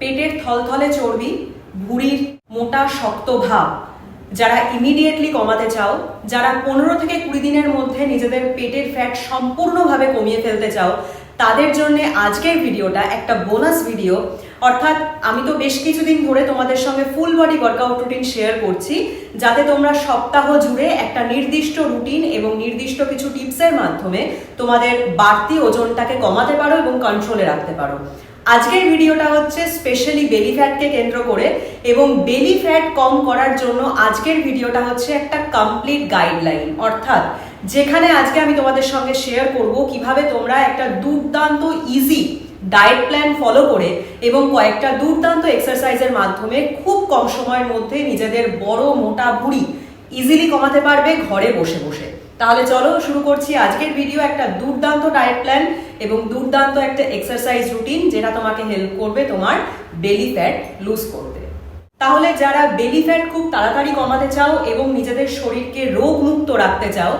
পেটের থলথলে চর্বি, ভুঁড়ির মোটা শক্ত ভাব। যারা ইমিডিয়েটলি কমাতে চাও, যারা পনেরো থেকে কুড়ি দিনের মধ্যে নিজেদের পেটের ফ্যাট সম্পূর্ণভাবে কমিয়ে ফেলতে চাও, তাদের জন্য আজকের ভিডিওটা একটা বোনাস ভিডিও অর্থাৎ আমি তো বেশ কিছুদিন ধরে তোমাদের সঙ্গে full body workout routine share করছি, যাতে তোমরা সপ্তাহ জুড়ে একটা নির্দিষ্ট রুটিন এবং নির্দিষ্ট কিছু টিপসের মাধ্যমে তোমাদের বাড়তি ওজনটাকে কমাতে পারো এবং কন্ট্রোলে রাখতে পারো। আজকের ভিডিওটা হচ্ছে স্পেশালি বেলি ফ্যাটকে কেন্দ্র করে এবং বেলি ফ্যাট কম করার জন্য আজকের ভিডিওটা হচ্ছে একটা কমপ্লিট গাইডলাইন অর্থাৎ যেখানে আজকে আমি তোমাদের সঙ্গে শেয়ার করব কীভাবে তোমরা একটা দুর্দান্ত ইজি ডায়েট প্ল্যান ফলো করে এবং কয়েকটা দুর্দান্ত এক্সারসাইজের মাধ্যমে খুব কম সময়ের মধ্যে নিজেদের বড় মোটা বুড়ি ইজিলি কমাতে পারবে ঘরে বসে বসে। তাহলে চলো শুরু করছি আজকের ভিডিও একটা দুর্দান্ত ডায়েট প্ল্যান এবং দুর্দান্ত একটা এক্সারসাইজ রুটিন যেটা তোমাকে হেল্প করবে তোমার বেলি ফ্যাট লুজ করতে। তাহলে যারা বেলি ফ্যাট খুব তাড়াতাড়ি কমাতে চাও এবং নিজেদের শরীরকে রোগ মুক্ত রাখতে চাও,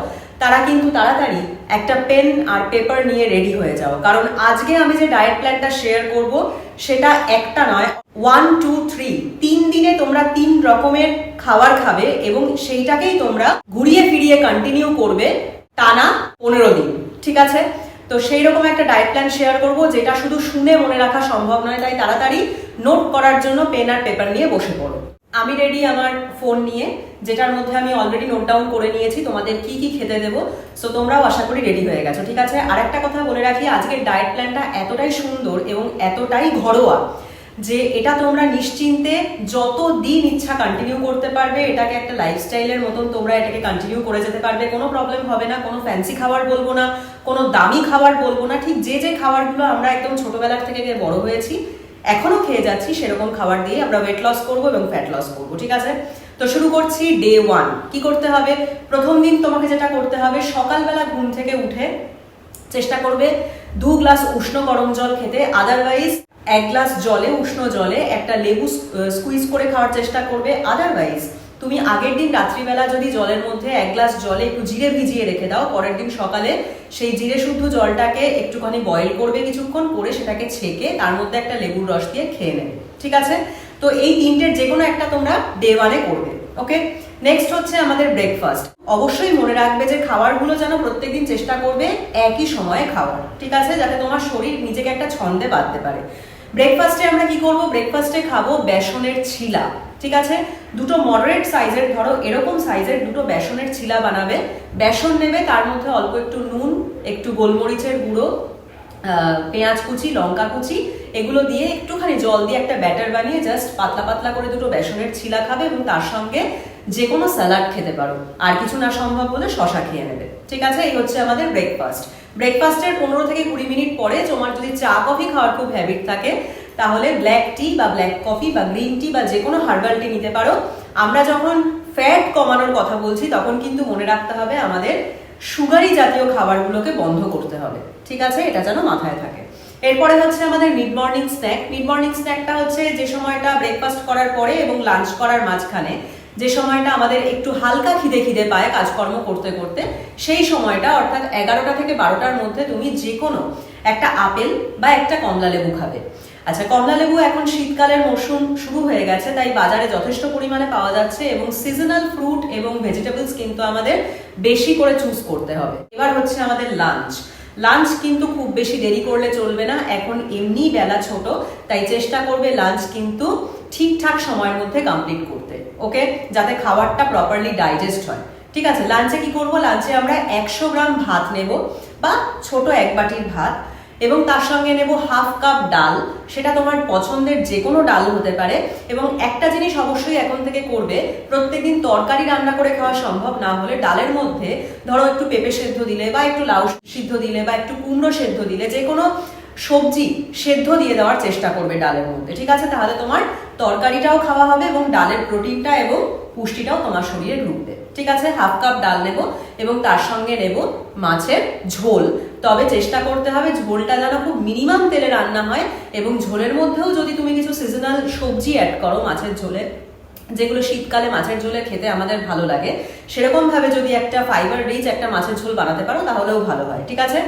তারা কিন্তু তাড়াতাড়ি একটা পেন আর পেপার নিয়ে রেডি হয়ে যাও। কারণ আজকে আমি যে ডায়েট প্ল্যানটা শেয়ার করব, সেটা একটা নয় ওয়ান টু থ্রি তিন দিনে তোমরা তিন রকমের খাবার খাবে এবং সেইটাকেই তোমরা ঘুরিয়ে ফিরিয়ে কন্টিনিউ করবে টানা পনেরো দিন, ঠিক আছে? তো সেই রকম একটা ডায়েট প্ল্যান শেয়ার করব, যেটা শুধু শুনে মনে রাখা সম্ভব নয়, তাই তাড়াতাড়ি নোট করার জন্য পেন আর পেপার নিয়ে বসে পড়ো। আমি রেডি আমার ফোন নিয়ে, যেটার মধ্যে আমি অলরেডি নোট ডাউন করে নিয়েছি তোমাদের কি কি খেতে দেবো। সো তোমরাও আশা করি রেডি হয়ে গেছো, ঠিক আছে? আর একটা কথা বলে রাখি, আজকের ডায়েট প্ল্যানটা এতটাই সুন্দর এবং এতটাই ঘরোয়া যে এটা তোমরা নিশ্চিন্তে যত দিন ইচ্ছা কন্টিনিউ করতে পারবে, এটাকে একটা লাইফস্টাইলের মতন তোমরা এটাকে কন্টিনিউ করে যেতে পারবে। কোনো প্রবলেম হবে না, কোনো ফ্যান্সি খাবার বলব না, কোনো দামি খাবার বলব না, ঠিক যে যে খাবারগুলো আমরা একদম ছোটবেলার থেকে বড় হয়েছি এখনও খেয়ে যাচ্ছি সেরকম খাবার দিয়ে আমরা ওয়েট লস করব এবং ফ্যাট লস করব, ঠিক আছে? তো শুরু করছি ডে ওয়ান কি করতে হবে? প্রথম দিন তোমাকে যেটা করতে হবে, সকালবেলা ঘুম থেকে উঠে চেষ্টা করবে দু গ্লাস উষ্ণ গরম জল খেতে আদারওয়াইজ এক গ্লাস জলে, উষ্ণ জলে একটা লেবু স্কুইজ করে খাওয়ার চেষ্টা করবে আদারওয়াইজ তুমি আগের দিন রাত্রিবেলা যদি জলের মধ্যে এক গ্লাস জলে একটু জিরে ভিজিয়ে রেখে দাও, পরের দিন সকালে সেই জিরে শুদ্ধ জলটাকে একটুখানি বয়েল করবে কিছুক্ষণ, করে সেটাকে ছেঁকে তার মধ্যে একটা লেবুর রস দিয়ে খেয়ে নেবে, ঠিক আছে? তো এই তিনটের যে কোনো একটা তোমরা ডে ওয়ানে করবে ওকে নেক্সট হচ্ছে আমাদের ব্রেকফাস্ট অবশ্যই মনে রাখবে যে খাবারগুলো যেন প্রত্যেকদিন চেষ্টা করবে একই সময়ে খাওয়ার, ঠিক আছে? যাতে তোমার শরীর নিজেকে একটা ছন্দে বাঁধতে পারে। ব্রেকফাস্টে আমরা কি করব? ব্রেকফাস্টে খাব বেসনের ছিলা, ঠিক আছে? দুটো মডারেট সাইজের ধরো এরকম সাইজের দুটো বেসনের ছিলা বানাবে। বেসন নেবে, তার মধ্যে অল্প একটু নুন, একটু গোলমরিচের গুঁড়ো পেঁয়াজ কুচি, লঙ্কা কুচি, এগুলো দিয়ে একটুখানি জল দিয়ে একটা ব্যাটার বানিয়ে জাস্ট পাতলা পাতলা করে দুটো বেসনের ছিলা খাবে এবং তার সঙ্গে যে কোনো স্যালাড খেতে পারো। আর কিছু না সম্ভব হলে শশা খেয়ে নেবে, ঠিক আছে? এই হচ্ছে আমাদের ব্রেকফাস্ট ব্রেকফাস্টের পনেরো থেকে কুড়ি মিনিট পরে তোমার যদি চা, কফি খাওয়ার খুব হ্যাবিট থাকে, তাহলে ব্ল্যাক টি বা ব্ল্যাক কফি বা গ্রিন টি বা যে কোনো হার্বাল টি নিতে পারো। আমরা যখন ফ্যাট কমানোর কথা বলছি, তখন কিন্তু মনে রাখতে হবে আমাদের সুগারি জাতীয় খাবারগুলোকে বন্ধ করতে হবে। ঠিক আছে? এটা যেন মাথায় থাকে। এরপরে হচ্ছে আমাদের mid morning snack mid morning স্ন্যাকটা হচ্ছে যে সময়টা ব্রেকফাস্ট করার পরে এবং লাঞ্চ করার মাঝখানে যে সময়টা আমাদের একটু হালকা খিদে খিদে পায় কাজকর্ম করতে করতে, সেই সময়টা, অর্থাৎ এগারোটা থেকে বারোটার মধ্যে তুমি যে কোনো একটা আপেল বা একটা কমলা লেবু খাবে। আচ্ছা কমলা লেবু এখন শীতকালের মরশুম শুরু হয়ে গেছে, তাই বাজারে যথেষ্ট পরিমাণে পাওয়া যাচ্ছে এবং সিজনাল ফ্রুট এবং ভেজিটেবলস কিন্তু আমাদের বেশি করে চুজ করতে হবে। এবার হচ্ছে আমাদের লাঞ্চ লাঞ্চ কিন্তু খুব বেশি দেরি করলে চলবে না, এখন এমনি বেলা ছোট, তাই চেষ্টা করবে লাঞ্চ কিন্তু ঠিকঠাক সময়ের মধ্যে কমপ্লিট করতে। ওকে? যাতে খাবারটা প্রপারলি ডাইজেস্ট হয়। ঠিক আছে লাঞ্চে কি করব? লাঞ্চে আমরা একশো গ্রাম ভাত নেব বা ছোট এক বাটির ভাত এবং তার সঙ্গে নেব হাফ কাপ ডাল। সেটা তোমার পছন্দের যে কোনো ডাল হতে পারে এবং একটা জিনিস অবশ্যই এখন থেকে করবে, প্রত্যেকদিন তরকারি রান্না করে খাওয়া সম্ভব না হলে ডালের মধ্যে ধরো একটু পেঁপে সেদ্ধ দিলে বা একটু লাউ সিদ্ধ দিলে বা একটু কুমড়ো সেদ্ধ দিলে যে কোনো সবজি সেদ্ধ দিয়ে দেওয়ার চেষ্টা করবে ডালের মধ্যে। ঠিক আছে? তাহলে তোমার তরকারিটাও খাওয়া হবে এবং ডালের প্রোটিনটা এবং পুষ্টিটাও তোমার শরীরে ঢুকবে। ঠিক আছে? হাফ কাপ ডাল নেব এবং তার সঙ্গে নেব মাছের ঝোল। তবে চেষ্টা করতে হবে ঝোলটা যেন খুব মিনিমাম তেলে রান্না হয় এবং ঝোলের মধ্যেও যদি তুমি কিছু সিজনাল সবজি অ্যাড করো মাছের ঝোলে, যেগুলো শীতকালে মাছের ঝোলে খেতে আমাদের ভালো লাগে, সেরকমভাবে যদি একটা ফাইবার রিচ একটা মাছের ঝোল বানাতে পারো, তাহলেও ভালো হয়। ঠিক আছে?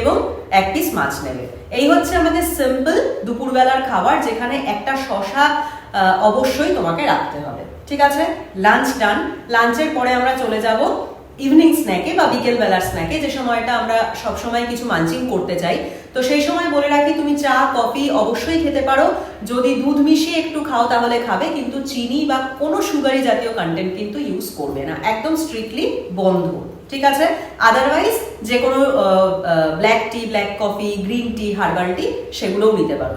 এবং এক পিস মাছ নেবে। এই হচ্ছে আমাদের সিম্পল দুপুরবেলার খাবার যেখানে একটা শশা অবশ্যই তোমাকে রাখতে হবে। ঠিক আছে? লাঞ্চ ডান লাঞ্চের পরে আমরা চলে যাব ইভিনিং স্ন্যাকে বা বিকেল বেলার স্ন্যাকে যে সময়টা আমরা সব সময় কিছু মানচিং করতে চাই, তো সেই সময় বলে রাখি তুমি চা কফি অবশ্যই খেতে পারো। যদি দুধ মিশিয়ে একটু খাও তাহলে খাবে, কিন্তু চিনি বা কোনো সুগারি জাতীয় কন্টেন্ট কিন্তু ইউজ করবে না। একদম স্ট্রিক্টলি বন্ধ। ঠিক আছে? আদারওয়াইজ যে কোনো black tea black coffee green tea herbal tea সেগুলোও নিতে পারো।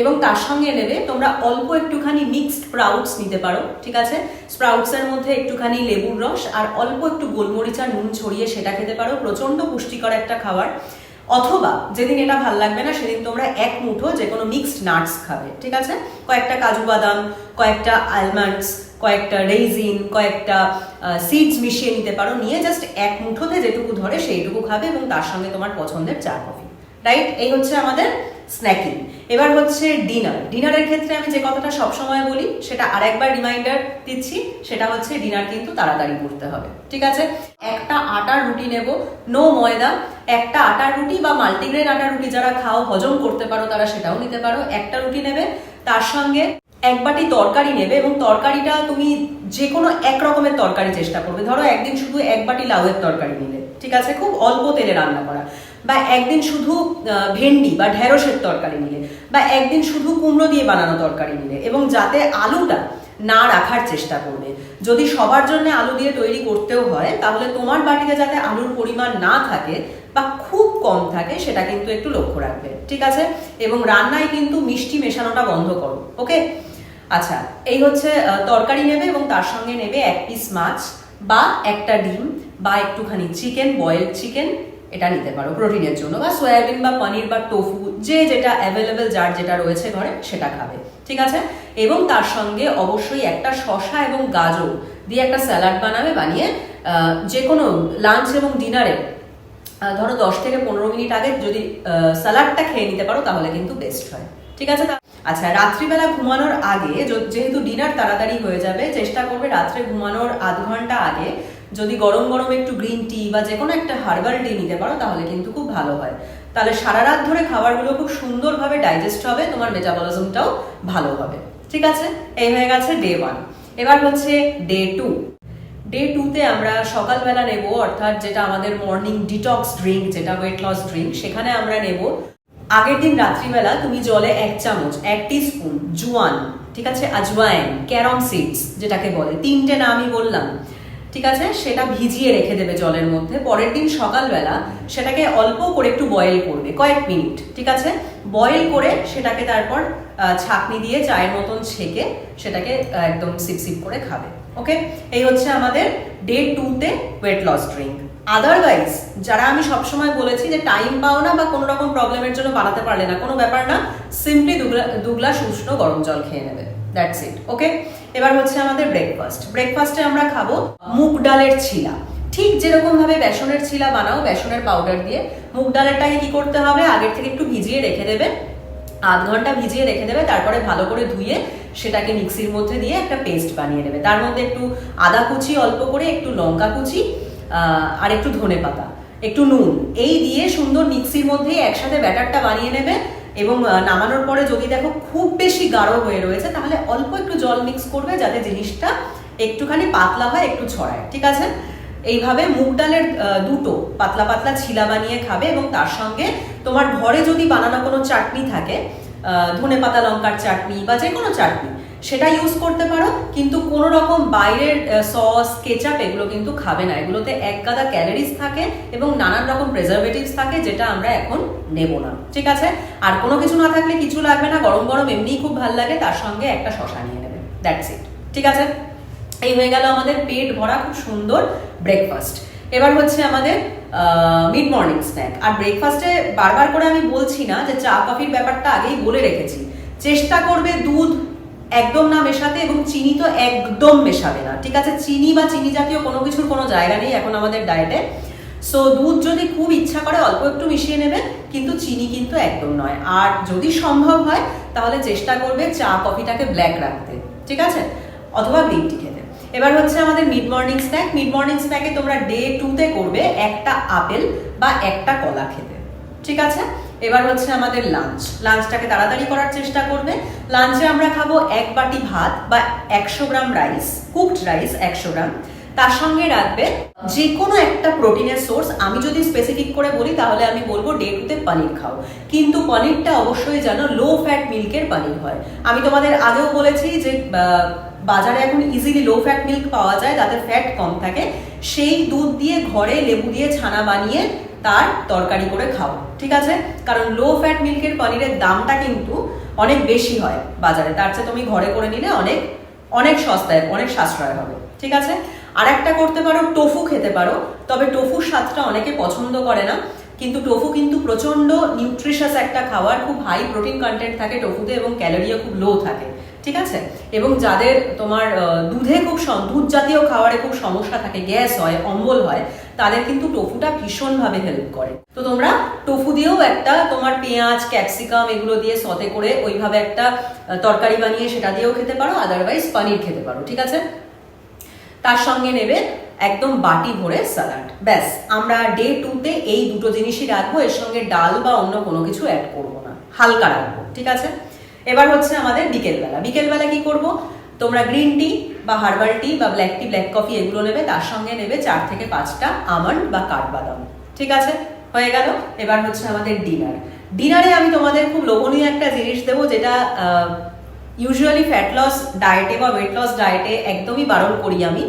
এবং তার সঙ্গে নেবে তোমরা অল্প একটুখানি মিক্সড স্প্রাউটস নিতে পারো, ঠিক আছে? স্প্রাউটসের মধ্যে একটুখানি লেবুর রস আর অল্প একটু গোলমরিচ আর নুন ছড়িয়ে সেটা খেতে পারো, প্রচণ্ড পুষ্টিকর একটা খাবার। অথবা যেদিন এটা ভালো লাগবে না, সেদিন তোমরা এক মুঠো যে কোনো মিক্সড নাটস খাবে, ঠিক আছে? কয়েকটা কাজু বাদাম, কয়েকটা আলমন্ডস কয়েকটা রেইজিন কয়েকটা সিডস মিশিয়ে নিতে পারো, নিয়ে জাস্ট এক মুঠোতে যেটুকু ধরে সেইটুকু খাবে এবং তার সঙ্গে তোমার পছন্দের চা কফি রাইট এই হচ্ছে আমাদের স্ন্যাকিং এবার হচ্ছে ডিনার ডিনারের ক্ষেত্রে আমি যে কথাটা সবসময় বলি, সেটা আরেকবার রিমাইন্ডার দিচ্ছি, সেটা হচ্ছে ডিনার কিন্তু তাড়াতাড়ি করতে হবে। ঠিক আছে? একটা আটার রুটি নেব নো ময়দা। একটা আটার রুটি বা মাল্টিগ্রেন আটার রুটি যারা খাও, হজম করতে পারো, তারা সেটাও নিতে পারো। একটা রুটি নেবে, তার সঙ্গে এক বাটি তরকারি নেবে এবং তরকারিটা তুমি যে কোনো এক রকমের তরকারি চেষ্টা করবে। ধরো একদিন শুধু এক বাটি লাউয়ের তরকারি নিলে। ঠিক আছে? খুব অল্প তেলে রান্না করা। বা একদিন শুধু ভেন্ডি বা ঢেঁড়সের তরকারি নিলে, বা একদিন শুধু কুমড়ো দিয়ে বানানো তরকারি নিলে, এবং যাতে আলুটা না রাখার চেষ্টা করবে। যদি সবার জন্য আলু দিয়ে তৈরি করতেও হয়, তাহলে তোমার বাটিতে যাতে আলুর পরিমাণ না থাকে বা খুব কম থাকে, সেটা কিন্তু একটু লক্ষ্য রাখবে, ঠিক আছে? এবং রান্নায় কিন্তু মিষ্টি মেশানোটা বন্ধ করো, ওকে? আচ্ছা এই হচ্ছে তরকারি নেবে এবং তার সঙ্গে নেবে এক পিস মাছ বা একটা ডিম বা একটুখানি চিকেন বয়েলড চিকেন এটা নিতে পারো, প্রোটিনের জন্য। বা সয়াবিন বা পনির বা টোফু, যে যেটা অ্যাভেলেবেল যার যেটা রয়েছে ঘরে, সেটা খাবে, ঠিক আছে? এবং তার সঙ্গে অবশ্যই একটা শশা এবং গাজর দিয়ে একটা স্যালাড বানাবে, বানিয়ে যে কোনো লাঞ্চ এবং ডিনারে ধরো দশ থেকে পনেরো মিনিট আগে যদি স্যালাডটা খেয়ে নিতে পারো, তাহলে কিন্তু বেস্ট হয়, ঠিক আছে? আচ্ছা রাত্রিবেলা ঘুমানোর আগে যেহেতু ডিনার তাড়াতাড়ি হয়ে যাবে, চেষ্টা করবে রাত্রে ঘুমানোর আধ ঘণ্টা আগে যদি গরম গরম একটু গ্রিন টি বা যে কোনো একটা হার্বাল টি নিতে পারো, তাহলে কিন্তু খুব ভালো হয়। তাহলে সারা রাত ধরে খাবারগুলো খুব সুন্দরভাবে ডাইজেস্ট হবে, তোমার মেটাবলিজমটাও ভালো হবে। ঠিক আছে? এই হয়ে গেছে ডে ওয়ান এবার হচ্ছে ডে টু ডে টুতে আমরা সকালবেলা নেব, অর্থাৎ যেটা আমাদের মর্নিং ডিটক্স ড্রিঙ্ক যেটা ওয়েট লস ড্রিঙ্ক সেখানে আমরা নেব আগের দিন রাত্রিবেলা তুমি জলে এক চামচ, এক স্পুন জুয়ান, ঠিক আছে? আজওয়াইন, ক্যারম সিডস, যেটাকে বলে। তিনটে নামই বললাম। ঠিক আছে? সেটা ভিজিয়ে রেখে দেবে জলের মধ্যে। পরের দিন সকালবেলা সেটাকে অল্প করে একটু বয়েল করবে, কয়েক মিনিট, ঠিক আছে? বয়েল করে সেটাকে তারপর ছাঁকনি দিয়ে চায়ের মতন ছেঁকে সেটাকে একদম সিপ সিপ করে খাবে ওকে এই হচ্ছে আমাদের ডে টুতে ওয়েট লস ড্রিঙ্ক আদারওয়াইজ যারা আমি সবসময় বলেছি যে টাইম পাও না বা কোনো রকম প্রবলেমের জন্য বানাতে পারলে না, কোনো ব্যাপার না সিম্পলি দুগ্লাস উষ্ণ গরম জল খেয়ে নেবে। দ্যাটস ইট ওকে এবার হচ্ছে আমাদের ব্রেকফাস্ট ব্রেকফাস্টে আমরা খাব মুগ ডালের ছিলা। ঠিক যেরকম ভাবে বেসনের ছিলা বানাও, বেসনের পাউডার দিয়ে, মুগ ডালেরটাকে কি করতে হবে? আগের থেকে একটু ভিজিয়ে রেখে দেবে। আধ ঘণ্টা ভিজিয়ে রেখে দেবে, তারপরে ভালো করে ধুয়ে সেটাকে মিক্সির মধ্যে দিয়ে একটা পেস্ট বানিয়ে নেবে। তার মধ্যে একটু আদা কুচি, অল্প করে একটু লঙ্কা কুচি আর একটু ধনে পাতা একটু নুন। এই দিয়ে সুন্দর মিক্সির মধ্যে একসাথে ব্যাটারটা বানিয়ে নেবে। এবং নামানোর পরে যদি দেখো খুব বেশি গাঢ় হয়ে রয়েছে, তাহলে অল্প একটু জল মিক্স করবে যাতে জিনিসটা একটুখানি পাতলা হয়, একটু ছড়ায়, ঠিক আছে? এইভাবে মুগ ডালের দুটো পাতলা পাতলা ছিলা বানিয়ে খাবে এবং তার সঙ্গে তোমার ঘরে যদি বানানো কোনো চাটনি থাকে ধনে পাতা লঙ্কার চাটনি বা যে কোনো চাটনি সেটা ইউজ করতে পারো, কিন্তু কোনো রকম বাইরের সস কেচাপ এগুলো কিন্তু খাবে না। এগুলোতে এক গাদা ক্যালোরিজ থাকে এবং নানান রকম প্রেজারভেটিভস থাকে যেটা আমরা এখন নেব না। ঠিক আছে? আর কোনো কিছু না থাকলে কিছু লাগবে না, গরম গরম এমনিই খুব ভালো লাগে, তার সঙ্গে একটা শশা নিয়ে নেবে। দ্যাটস ইট ঠিক আছে? এই হয়ে গেল আমাদের পেট ভরা, খুব সুন্দর ব্রেকফাস্ট এবার হচ্ছে আমাদের মিড মর্নিং স্ন্যাক আর ব্রেকফাস্টে বারবার করে আমি বলছি না যে চা, কফির ব্যাপারটা আগেই বলে রেখেছি। চেষ্টা করবে দুধ একদম না মেশাতে এবং চিনি তো একদম মেশাবে না। ঠিক আছে? চিনি বা চিনি জাতীয় কোনো কিছুর কোনো জায়গা নেই এখন আমাদের ডায়েটে সো দুধ যদি খুব ইচ্ছা করে অল্প একটু মিশিয়ে নেবে, কিন্তু চিনি কিন্তু একদম নয়। আর যদি সম্ভব হয়, তাহলে চেষ্টা করবে চা, কফিটাকে ব্ল্যাক রাখতে। ঠিক আছে? অথবা গ্রিন টি খেতে। এবার হচ্ছে আমাদের mid morning snack mid morning স্ন্যাকে তোমরা ডে টুতে করবে একটা আপেল বা একটা কলা খেতে। ঠিক আছে? এবার হচ্ছে আমাদের লাঞ্চ লাঞ্চটাকে তাড়াতাড়ি করার চেষ্টা করবে। লাঞ্চে আমরা খাব এক বাটি ভাত বা একশো গ্রাম রাইস কুকড রাইস একশো গ্রাম। তার সঙ্গে রাখবে যে কোনো একটা প্রোটিনের সোর্স আমি যদি স্পেসিফিক করে বলি, তাহলে আমি বলব ডে টুতে পনির খাও। কিন্তু পনিরটা অবশ্যই যেন লো ফ্যাট মিল্কের পানির হয়। আমি তোমাদের আগেও বলেছি যে বাজারে এখন ইজিলি লো ফ্যাট মিল্ক পাওয়া যায়, তাতে ফ্যাট কম থাকে। সেই দুধ দিয়ে ঘরে লেবু দিয়ে ছানা বানিয়ে তার তরকারি করে খাও ঠিক আছে? কারণ লো ফ্যাট মিল্কের পনিরের দামটা কিন্তু অনেক বেশি হয় বাজারে। তার চেয়ে তুমি ঘরে করে নিলে অনেক অনেক সস্তায়, অনেক সাশ্রয় হবে, ঠিক আছে? আর একটা করতে পারো, টোফু খেতে পারো, তবে টোফুর স্বাদটা অনেকে পছন্দ করে না, কিন্তু টোফু কিন্তু প্রচণ্ড নিউট্রিশাস একটা খাবার, খুব হাই প্রোটিন কন্টেন্ট থাকে টোফুতে এবং ক্যালোরিও খুব লো থাকে, ঠিক আছে? এবং যাদের তোমার দুধে খুব দুধ জাতীয় খাবারে খুব সমস্যা থাকে, গ্যাস হয়, অম্বল হয় তাদের কিন্তু টোফুটা ভীষণভাবে হেল্প করে। তো তোমরা টোফু দিয়েও একটা তোমার পেঁয়াজ ক্যাপসিকাম এগুলো দিয়ে সতে করে ওইভাবে একটা তরকারি বানিয়ে সেটা দিয়েও খেতে পারো আদারওয়াইজ পনির খেতে পারো, ঠিক আছে? তার সঙ্গে নেবে একদম বাটি ভরে স্যালাড ব্যাস, আমরা ডে টুতে এই দুটো জিনিসই রাখব, এর সঙ্গে ডাল বা অন্য কোনো কিছু অ্যাড করব না, হালকা রাখব, ঠিক আছে? এবার হচ্ছে আমাদের বিকেলবেলা। বিকেলবেলা কি করব? তোমরা গ্রিন টি বা হার্বাল টি বা ব্ল্যাক টি, ব্ল্যাক কফি এগুলো নেবে, তার সঙ্গে নেবে চার থেকে পাঁচটা আমন্ড বা কাঠবাদাম। ঠিক আছে? হয়ে গেল। এবার হচ্ছে আমাদের ডিনার। ডিনারে আমি তোমাদের খুব লোভনীয় একটা জিনিস দেবো, যেটা ইউজুয়ালি ফ্যাট লস ডায়েটে বা ওয়েট লস ডায়েটে একদমই বারণ করি আমি।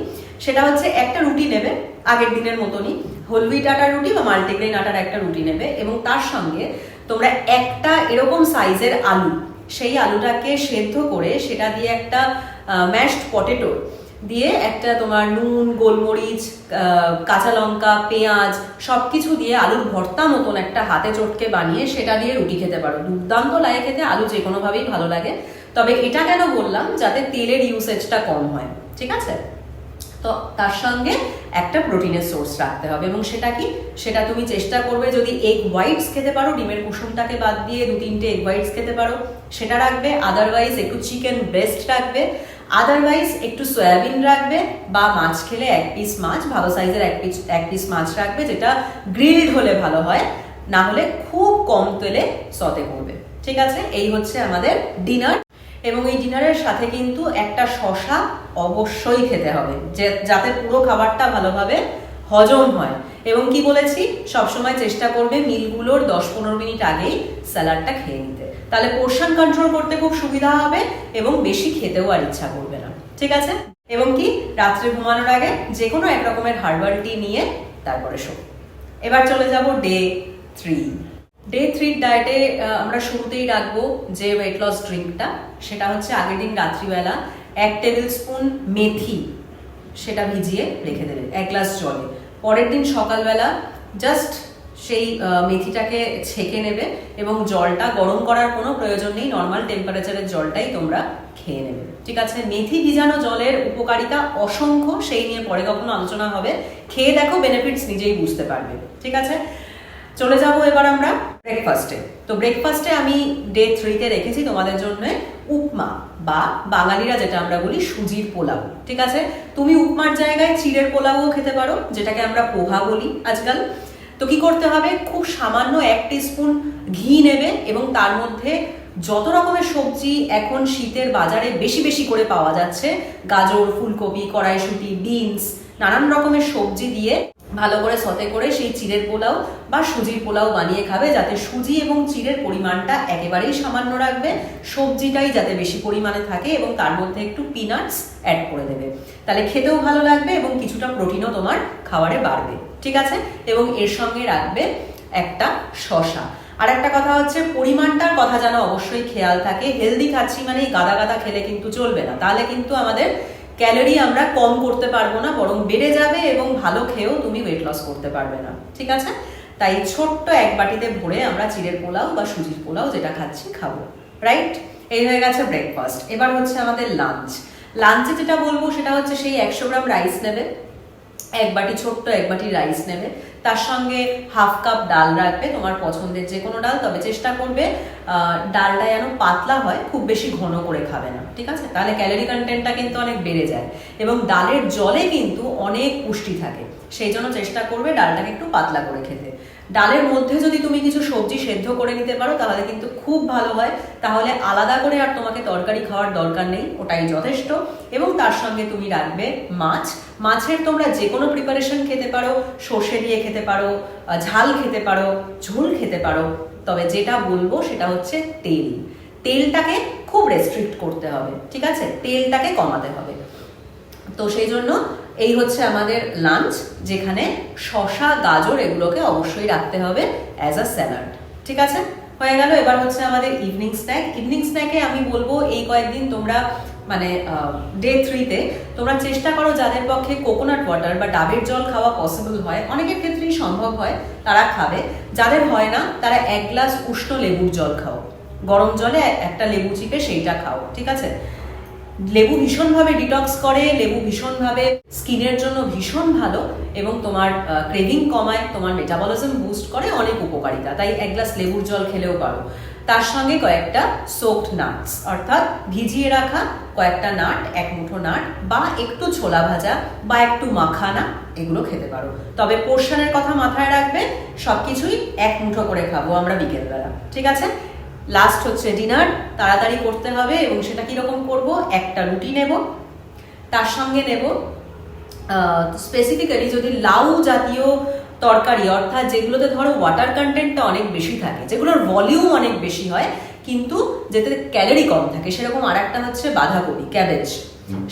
সেটা হচ্ছে একটা রুটি নেবে, আগের দিনের মতনই। হোল হুইট আটার রুটি বা মাল্টিগ্রেন আটার একটা রুটি নেবে এবং তার সঙ্গে তোমরা একটা এরকম সাইজের আলু, সেই আলুটাকে সেদ্ধ করে সেটা দিয়ে একটা ম্যাশড পটেটো দিয়ে একটা তোমার নুন, গোলমরিচ কাঁচা লঙ্কা, পেঁয়াজ সব কিছু দিয়ে আলুর ভর্তা মতন একটা হাতে চটকে বানিয়ে সেটা দিয়ে রুটি খেতে পারো। দুর্দান্ত লাগে খেতে, আলু যে কোনোভাবেই ভালো লাগে। তবে এটা কেন বললাম? যাতে তেলের ইউসেজটা কম হয়। ঠিক আছে? তো তার সঙ্গে একটা প্রোটিনের সোর্স রাখতে হবে। এবং সেটা কি? সেটা তুমি চেষ্টা করবে যদি এগ হোয়াইটস খেতে পারো, ডিমের কুসুমটাকে বাদ দিয়ে দু তিনটে এগ হোয়াইটস খেতে পারো। সেটা রাখবে আদারওয়াইজ একটু চিকেন ব্রেস্ট রাখবে। আদারওয়াইজ একটু সয়াবিন রাখবে বা মাছ খেলে এক পিস মাছ, ভালো সাইজের এক পিস এক পিস মাছ রাখবে, যেটা গ্রিলড হলে ভালো হয়, না হলে খুব কম তেলে সতে করবে। ঠিক আছে? এই হচ্ছে আমাদের ডিনার এবং এই ডিনারের সাথে কিন্তু একটা শশা অবশ্যই খেতে হবে, যে, যাতে পুরো খাবারটা ভালোভাবে হজম হয়। এবং কি বলেছি? সবসময় চেষ্টা করবে মিলগুলোর দশ পনেরো মিনিট আগেই স্যালাডটা খেয়ে নিতে। তাহলে পোর্শন কন্ট্রোল করতে খুব সুবিধা হবে এবং বেশি খেতেও আর ইচ্ছা করবে না। ঠিক আছে? এবং কি? রাত্রে ঘুমানোর আগে যে কোনো এক রকমের হার্বাল টি নিয়ে তারপরে শো। এবার চলে যাব ডে থ্রি ডে থ্রির ডায়েটে আমরা শুরুতেই রাখব যে ওয়েট লস ড্রিঙ্কটা সেটা হচ্ছে আগের দিন রাত্রিবেলা এক টেবিল স্পুন মেথি। সেটা ভিজিয়ে রেখে দেবে, এক গ্লাস জলে। পরের দিন সকালবেলা জাস্ট সেই মেথিটাকে ছেঁকে নেবে এবং জলটা গরম করার কোনো প্রয়োজন নেই। নর্মাল টেম্পারেচারের জলটাই তোমরা খেয়ে নেবে। ঠিক আছে? মেথি ভিজানো জলের উপকারিতা অসংখ্য, সেই নিয়ে পরে কখনো আলোচনা হবে। খেয়ে দেখো বেনিফিটস নিজেই বুঝতে পারবে। ঠিক আছে? চলে যাব এবার আমরা ব্রেকফাস্টে তো ব্রেকফাস্টে আমি ডে থ্রিতে রেখেছি তোমাদের জন্য উপমা বা বাঙালিরা যেটা আমরা বলি সুজির পোলাও। ঠিক আছে? তুমি উপমার জায়গায় চিড়ের পোলাও খেতে পারো, যেটাকে আমরা পোহা বলি আজকাল। তো কি করতে হবে? খুব সামান্য এক স্পুন ঘি নেবে এবং তার মধ্যে যত রকমের সবজি এখন শীতের বাজারে বেশি বেশি করে পাওয়া যাচ্ছে, গাজর, ফুলকপি, কড়াইশুঁটি, বিনস, নানান রকমের সবজি দিয়ে ভালো করে সতে করে সেই চিড়ের পোলাও বা সুজির পোলাও বানিয়ে খাবে, যাতে সুজি এবং চিড়ের পরিমাণটা একেবারেই সামান্য রাখবে, সবজিটাই যাতে বেশি পরিমাণে থাকে এবং তার মধ্যে একটু পিনাটস অ্যাড করে দেবে। তাহলে খেতেও ভালো লাগবে এবং কিছুটা প্রোটিনও তোমার খাবারে বাড়বে। ঠিক আছে? এবং এর সঙ্গে রাখবে একটা শশা। আর একটা কথা হচ্ছে, পরিমাণটার কথা যেন অবশ্যই খেয়াল থাকে। হেলদি খাচ্ছি মানে গাদা গাদা খেলে কিন্তু চলবে না। তাহলে কিন্তু আমাদের ক্যালোরি আমরা কম করতে পারব না, বরং বেড়ে যাবে এবং ভালো খেয়েও তুমি ওয়েট লস করতে পারবে না। ঠিক আছে? তাই ছোট্ট এক বাটিতে ভরে আমরা চিড়ের পোলাও বা সুজির পোলাও যেটা খাচ্ছি খাব। রাইট এই হয়ে গেছে ব্রেকফাস্ট এবার হচ্ছে আমাদের লাঞ্চ লাঞ্চে যেটা বলব সেটা হচ্ছে সেই একশো গ্রাম রাইস নেবে। এক বাটি ছোট্ট, এক বাটি রাইস নেবে। তার সঙ্গে হাফ কাপ ডাল রাখবে, তোমার পছন্দের যে কোনো ডাল, তবে চেষ্টা করবে ডালটা যেন পাতলা হয়, খুব বেশি ঘন করে খাবে না, ঠিক আছে? তাহলে ক্যালোরি কন্টেন্টটা কিন্তু অনেক বেড়ে যায়। এবং ডালের জলে কিন্তু অনেক পুষ্টি থাকে। সেই জন্য চেষ্টা করবে ডালটাকে একটু পাতলা করে খেতে। ডালের মধ্যে যদি তুমি কিছু সবজি সেদ্ধ করে নিতে পারো, তাহলে কিন্তু খুব ভালো হয়। তাহলে আলাদা করে আর তোমাকে তরকারি খাওয়ার দরকার নেই, ওটাই যথেষ্ট। এবং তার সঙ্গে তুমি রাখবে মাছ। মাছের তোমরা যে কোনো প্রিপারেশন খেতে পারো, সর্ষে দিয়ে খেতে পারো ঝাল খেতে পারো, ঝোল খেতে পারো। তবে যেটা বলব সেটা হচ্ছে তেল। তেলটাকে খুব রেস্ট্রিক্ট করতে হবে, ঠিক আছে? তেলটাকে কমাতে হবে। তো সেই জন্য এই হচ্ছে আমাদের লাঞ্চ যেখানে শশা গাজর এগুলোকে অবশ্যই রাখতে হবে অ্যাজ আ স্যালাড ঠিক আছে? হয়ে গেল, এবার হচ্ছে আমাদের ইভিনিং স্ন্যাক ইভিনিং স্ন্যাকে আমি বলব, এই কয়েকদিন তোমরা মানে ডে থ্রিতে তোমরা চেষ্টা করো যাদের পক্ষে কোকোনাট ওয়াটার বা ডাবের জল খাওয়া পসিবল হয়, অনেকের ক্ষেত্রেই সম্ভব হয়, তারা খাবে। যাদের হয় না, তারা এক গ্লাস উষ্ণ লেবুর জল খাও। গরম জলে একটা লেবু চিপে সেইটা খাও। ঠিক আছে? লেবু ভীষণভাবে ডিটক্স করে, লেবু ভীষণভাবে স্কিনের জন্য ভীষণ ভালো এবং তোমার ক্রেভিং কমায়, তোমার মেটাবলিজম বুস্ট করে অনেক উপকারিতা। তাই এক গ্লাস লেবুর জল খেলেও পারো। তার সঙ্গে কয়েকটা সোকড নাটস অর্থাৎ ভিজিয়ে রাখা কয়েকটা নাট, এক মুঠো নাট বা একটু ছোলা ভাজা বা একটু মাখানা, এগুলো খেতে পারো। তবে পোর্শনের কথা মাথায় রাখবে, সবকিছুই এক মুঠো করে খাব আমরা বিকেলবেলা। ঠিক আছে? লাস্ট হচ্ছে ডিনার তাড়াতাড়ি করতে হবে এবং সেটা কীরকম করব? একটা রুটি নেব তার সঙ্গে নেব স্পেসিফিক্যালি যদি লাউ জাতীয় তরকারি অর্থাৎ যেগুলোতে ধরো ওয়াটার কন্টেন্টটা অনেক বেশি থাকে যেগুলোর ভলিউম অনেক বেশি হয় কিন্তু যেতে ক্যালোরি কম থাকে সেরকম আর একটা হচ্ছে বাঁধাকপি ক্যাবেজ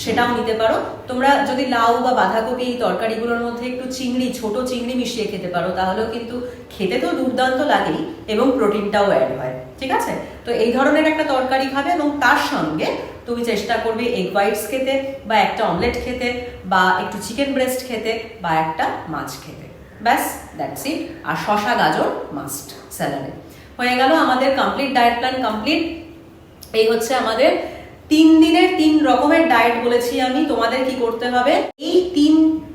সেটাও নিতে পারো। তোমরা যদি লাউ বা বাঁধাকপি এই তরকারিগুলোর মধ্যে একটু চিংড়ি ছোট চিংড়ি মিশিয়ে খেতে পারো তাহলেও কিন্তু খেতে তো দুর্দান্ত লাগেই এবং প্রোটিনটাও অ্যাড হয়। ঠিক আছে? তো এই ধরনের একটা তরকারি খাবে এবং তার সঙ্গে তুমি চেষ্টা করবে এগ হোয়াইটস খেতে বা একটা অমলেট খেতে বা একটু চিকেন ব্রেস্ট খেতে বা একটা মাছ খেতে। ব্যাস দ্যাটস ইট আর শশা গাজর মাস্ট স্যালাডে হয়ে গেল আমাদের কমপ্লিট ডায়েট প্ল্যান কমপ্লিট এই হচ্ছে আমাদের তিন দিনের তিন রকমের ডায়েট বলেছি আমি। তোমাদের কি করতে হবে? এই তিন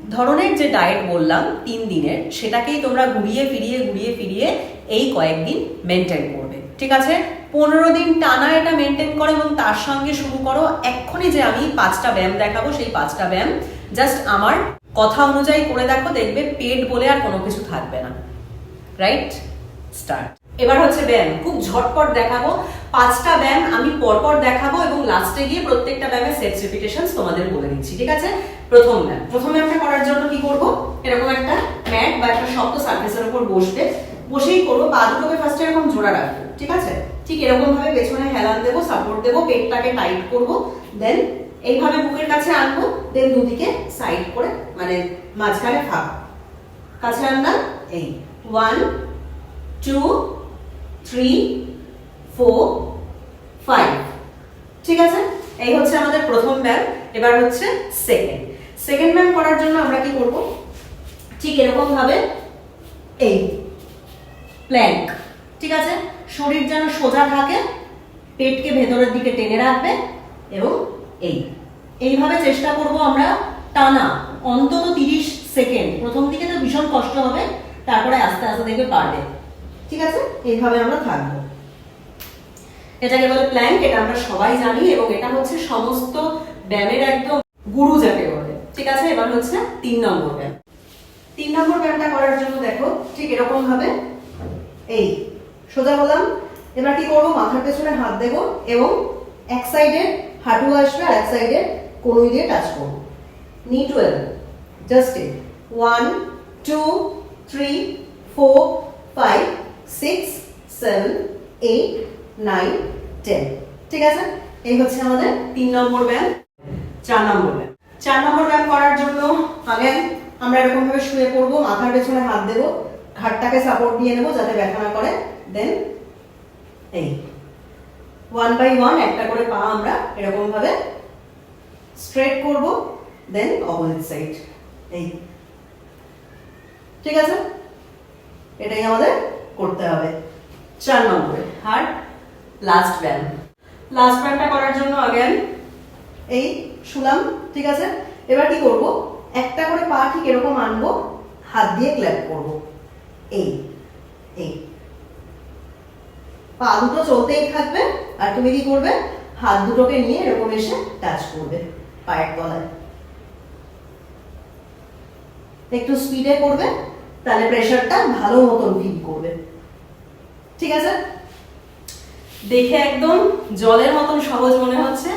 ধরনের যে ডায়েট বললাম, তিন দিনের, সেটাকেই তোমরা ঘুরিয়ে ফিরিয়ে ঘুরিয়ে ফিরিয়ে এই কয়েকদিন মেনটেন করবে। ঠিক আছে? পনেরো দিন টানা এটা মেনটেন করো এবং তার সঙ্গে শুরু করো। এক্ষুনি যে আমি পাঁচটা ব্যায়াম দেখাবো, সেই পাঁচটা ব্যায়াম জাস্ট আমার কথা অনুযায়ী করে দেখো, দেখবে পেট বলে আর কোনো কিছু থাকবে না। রাইট স্টার্ট এবার হচ্ছে ব্যায়াম। খুব ঝটপট দেখাবো। পাঁচটা ব্যায়াম আমি পরপর দেখাবো এবং লাস্টে গিয়ে প্রত্যেকটা ব্যায়ামের সেটস রিপিটেশনস তোমাদের বলে দিচ্ছি, ঠিক আছে? প্রথম ব্যায়াম। প্রথম ব্যায়ামটা করার জন্য কি করব? এরকম একটা ম্যাট বা একটা শক্ত সার্ফেসের উপর বসবে। বসেই করব, পা দুটোকে ফার্স্টে এরকম জোড়া রাখব, ঠিক আছে? ঠিক এরকম ভাবে পেছনে হেলান দেবো সাপোর্ট দেবো, পেটটাকে টাইট করব দেন এইভাবে বুকের কাছে আনব দেন দুদিকে সাইড করে মানে মাঝখানে ফাঁক কাছে আনলাম এই। One two three four five ঠিক আছে? এই হচ্ছে আমাদের প্রথম ব্যায়াম, এবার হচ্ছে সেকেন্ড সেকেন্ড ব্যায়াম করার জন্য আমরা কি করব? ঠিক এরকম ভাবে এই। প্ল্যাঙ্ক ঠিক আছে? শরীর যেন সোজা থাকে, পেটকে ভেতরের দিকে টেনে রাখবে এবং এই। এইভাবে চেষ্টা করব আমরা টানা, অন্তত তিরিশ সেকেন্ড। প্রথম দিকে তো ভীষণ কষ্ট হবে, তারপরে আস্তে আস্তে দেখবে পারবে ঠিক আছে? এইভাবে আমরা থাকব। এটাকে বলে প্ল্যাঙ্ক এটা আমরা সবাই জানি এবং এটা হচ্ছে সমস্ত ব্যায়ামের একদম গুরু যাকে বলে ঠিক আছে? এবার হচ্ছে তিন নম্বর ব্যায়াম। তিন নম্বর ব্যায়ামটা করার জন্য দেখো, ঠিক এরকম ভাবে এই, সোজা হলাম এবার কি করব? মাথার পেছনে হাত দেবো এবং এক সাইডে হাঁটু আসবে আর এক সাইডে কনুই দিয়ে টাচ করব। নি twelve just one two three four five six seven eight nine ten ঠিক আছে? এই হচ্ছে আমাদের তিন নম্বর ব্যায়াম, চার নম্বর ব্যায়াম। চার নম্বর ব্যায়াম করার জন্য আগে আমরা এরকম ভাবে শুয়ে পড়ব, মাথার পেছনে হাত দেবো ঘাটটাকে সাপোর্ট দিয়ে নেব যাতে ব্যথা না করে। দেন এই। ওয়ান বাই ওয়ান একটা করে পা আমরা এরকম ভাবে স্ট্রেট করব দেন অপোজিট সাইড এই। ঠিক আছে? এটাই আমাদের করতে হবে। চার নম্বরে। আর লাস্ট ব্যায়াম লাস্ট ব্যায়ামটা করার জন্য আগে এই শুলাম ঠিক আছে? এবার কি করব? একটা করে পা ঠিক এরকম আনব, হাত দিয়ে ক্ল্যাপ করব। পা দুটো চলতেই থাকবে আর তুমি কি করবে? হাত দুটোকে নিয়ে এরকম এসে টাচ করবে পায়ের তলায়। একটু স্পিডে করবে, তাহলে প্রেশারটা ভালো মতন ফিল করবে। ঠিক আছে? দেখে একদম জলের মতন সহজ মনে হচ্ছে।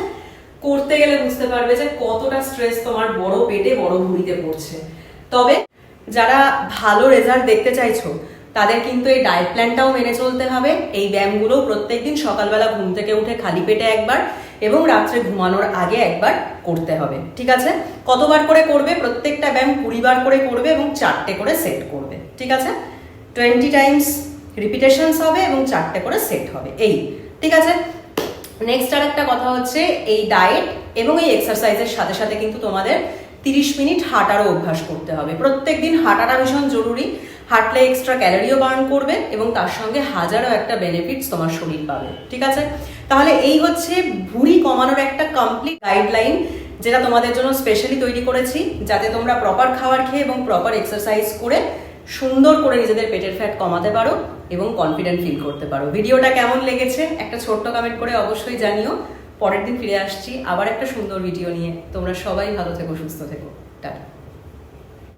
করতে গেলে বুঝতে পারবে যে কতটা স্ট্রেস তোমার বড় পেটে, বড় ভুঁড়িতে পড়ছে। তবে যারা ভালো রেজাল্ট দেখতে চাইছো, তাদের কিন্তু এই ডায়েট প্ল্যানটাও মেনে চলতে হবে। এই ব্যায়ামগুলো প্রত্যেকদিন সকালবেলা ঘুম থেকে উঠে খালি পেটে একবার এবং রাত্রে ঘুমানোর আগে একবার করতে হবে। ঠিক আছে? কতবার করে করবে? প্রত্যেকটা ব্যায়াম কুড়ি বার করে করবে এবং চারটে করে সেট করবে। ঠিক আছে? টোয়েন্টি টাইমস রিপিটেশনস হবে এবং চারটে করে সেট হবে। এই, ঠিক আছে? নেক্সট আর একটা কথা হচ্ছে এই ডায়েট এবং এই এক্সারসাইজের সাথে সাথে কিন্তু তোমাদের তিরিশ মিনিট হাঁটারও অভ্যাস করতে হবে। প্রত্যেক দিন হাঁটাটা ভীষণ জরুরি। হাঁটলে এক্সট্রা ক্যালোরিও বার্ন করবে এবং তার সঙ্গে হাজারো একটা বেনিফিটস তোমার শরীর পাবে। ঠিক আছে? তাহলে এই হচ্ছে ভুঁড়ি কমানোর একটা কমপ্লিট গাইডলাইন যেটা তোমাদের জন্য স্পেশালি তৈরি করেছি, যাতে তোমরা প্রপার খাবার খেয়ে এবং প্রপার এক্সারসাইজ করে সুন্দর করে নিজেদের পেটের ফ্যাট কমাতে পারো এবং কনফিডেন্ট ফিল করতে পারো। ভিডিওটা কেমন লেগেছে, একটা ছোট্ট কমেন্ট করে অবশ্যই জানিও। পরের দিন ফিরে আসছি। আবার একটা সুন্দর ভিডিও নিয়ে। তোমরা সবাই ভালো থেকো, সুস্থ থেকো। টাটা।